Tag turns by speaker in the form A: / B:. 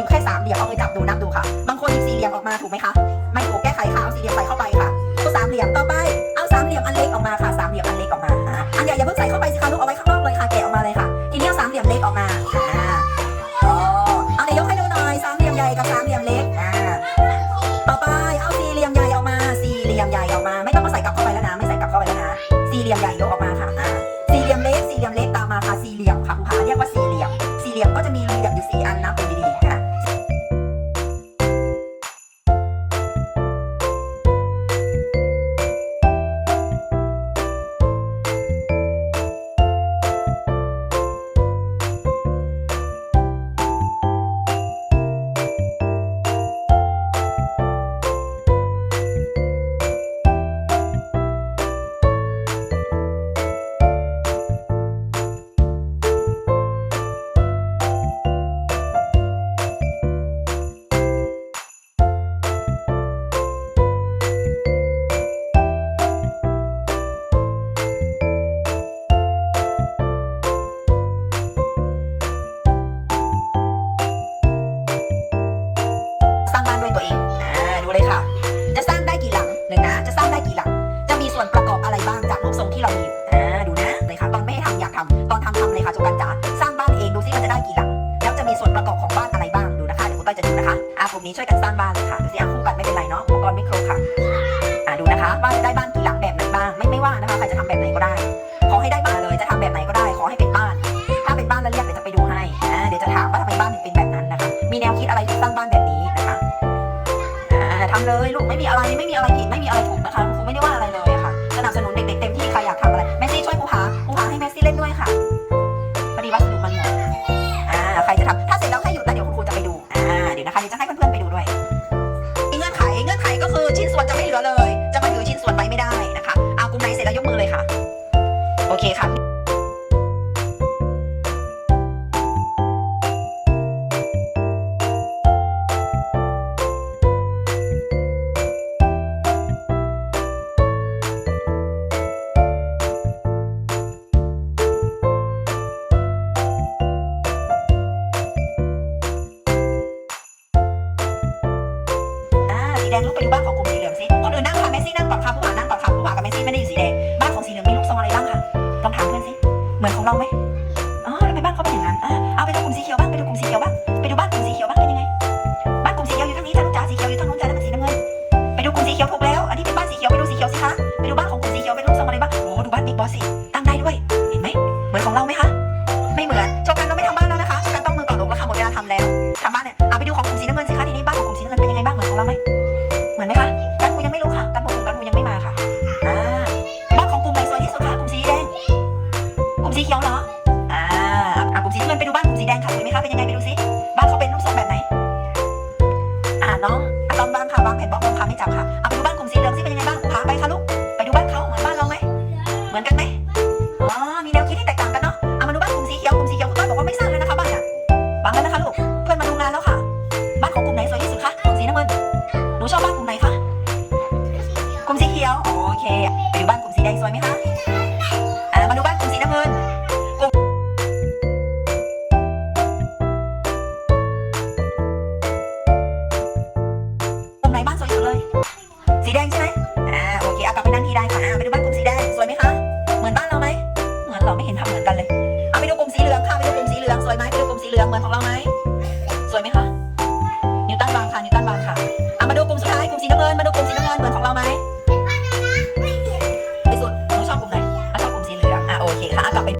A: อยู่แค่สามเหลี่ยมเอาเลยจับดูนับดูค่ะ บางคนหยิบสี่เหลี่ยมออกมาถูกไหมคะ ไม่ถูกแก้ไขค่ะ เอาสี่เหลี่ยมใส่เข้าไปค่ะเอสามเหลี่ยมต่อไป เอาสามเหลี่ยมอันเล็กออกมาค่ะสามเหลี่ยมอันเล็กออกมาอันใหญ่อย่าเพิ่งใส่เข้าไปสิคะลูกเอาไว้ข้างนอกเลยค่ะแกะออกมาเลยค่ะ ทีนี้เอาสามเหลี่ยมเล็กออกมาอ๋อเอาเลยยกให้ดูหน่อยสามเหลี่ยมใหญ่กับสามเหลี่ยมเล็กอ่าต่อไปเอาสี่เหลี่ยมใหญ่ออกมา สี่เหลี่ยมใหญ่ออกมา ไม่ต้องมาใส่กลับเข้าไปแล้วนะ ไม่ใส่กลับเข้าไปแล้วนะ สี่เหลี่ยมใหญ่ยกออกมาค่ะสี่เหลี่ยมเล็ก สี่เหลี่ยมเล็กตามมาค่ะ สี่เหลี่ยมค่ะคุณขาเรียกว่าสี่เหลี่ยม สี่เหลี่ยมก็จะมีรู นี้ช่วยกันสร้างบ้านเลยค่ะดูสิอะคู่กันไม่เป็นไรเนาะอุปกรณ์ไม่ครบค่ะอ่าดูนะคะว่าจะได้บ้านกี่หลังแบบไหนบ้างไม่ไม่ว่านะคะใครจะทำแบบไหนก็ได้ ขอให้ได้บ้านเลยจะทำแบบไหนก็ได้ ขอให้เป็นบ้าน ถ้าเป็นบ้านแล้วเรียกเดี๋ยวจะไปดูให้อ่าเดี๋ยวจะถามว่าทำไมบ้านถึงเป็นแบบนั้นนะคะ มีแนวคิดอะไรถึงสร้างบ้านแบบนี้นะคะอ่าทำเลยลูกไม่มีอะไรไม่มีอะไรผิดไม่มีอะไรถูกนะคะครูไม่ได้ว่าอะไรเลยอะค่ะสนับสนุนเด็กๆเต็มที่ใครอยากทำอะไรแมสซี่ช่วยครูพาครูพาให้แมสซี่เล่นด้วยค่ะพอดีวัสดุมันหมดอ่าใครจะทำถ้าเสร็จแล้วให้หยุดแล้วเดี๋ยวคุณครูจะไปดูอ่าเดี๋ยวนะคะเดี๋ยวจะให้เพื่อน งลูกไปดูบ้านของกลุ่มสีเหลืองสิคนอื่นนั่งค่ะเมสซี่นั่งก่อนค่ะผู้หานั่งก่อนค่ะผู้หากับเมสซี่ไม่ได้อยู่สีแดงบ้านของสีเหลืองมีลูกทรงอะไรบ้างคะลองถามเพื่อนสิเหมือนของเราไหมอ๋อทำไมบ้านเขาเป็นอย่างนั้นอ่าเอาไปดูกลุ่มสีเขียวบ้างไปดูกลุ่มสีเขียวบ้างไปดูบ้านกลุ่มสีเขียวบ้างเป็นยังไงบ้านกลุ่มสีเขียวอยู่ทางนี้จ้าลูกจ๋าสีเขียวอยู่ทางนู้นจ้านั่นมันสีน้ำเงินไปดูกลุ่มสีเขียวถูกแล้ว อันนี้เป็นบ้านสีเขียวไปดูสีเขียวสิคะไปดูบ้านของกลุ่มสีเขียวเป็นลูกทรงอะไรบ้างโอ้ดูบ้านบิ๊กบอสสิตั้งได้ด้วย สีเขียวเหรอ อ่าอ่ากลุ่มสีน้ำเงินไปดูบ้านกลุ่มสีแดงค่ะสวยไหมคะเป็นยังไงไปดูสิบ้านเขาเป็นรูปทรงแบบไหน อ่าน้องอะตอมวางค่ะวางแผ่นบล็อกลงค่ะไม่จับค่ะเอาไปดูบ้านกลุ่มสีเหลืองสิเป็นยังไงบ้างพาไปค่ะลูกไปดูบ้านเขาเหมือนบ้านเราไหมเหมือนกันไหมอ๋อมีแนวคิดที่แตกต่างกันเนาะเอามาดูบ้านกลุ่มสีเขียวกลุ่มสีเขียวคุณต้อยบอกว่าไม่สร้างแล้วนะคะบ้านอะวางแล้วนะคะลูกเพื่อนมาดูงานแล้วค่ะ บ้านของกลุ่มไหนสวยที่สุดคะกลุ่มสีน้ำเงินหนูชอบบ้านกลุ่มไหนคะกลุ่มสีเขียวโอเคไปดูบ้านกลุ่มสีแดงสวยไหมคะ เหลืองเหมือนของเรา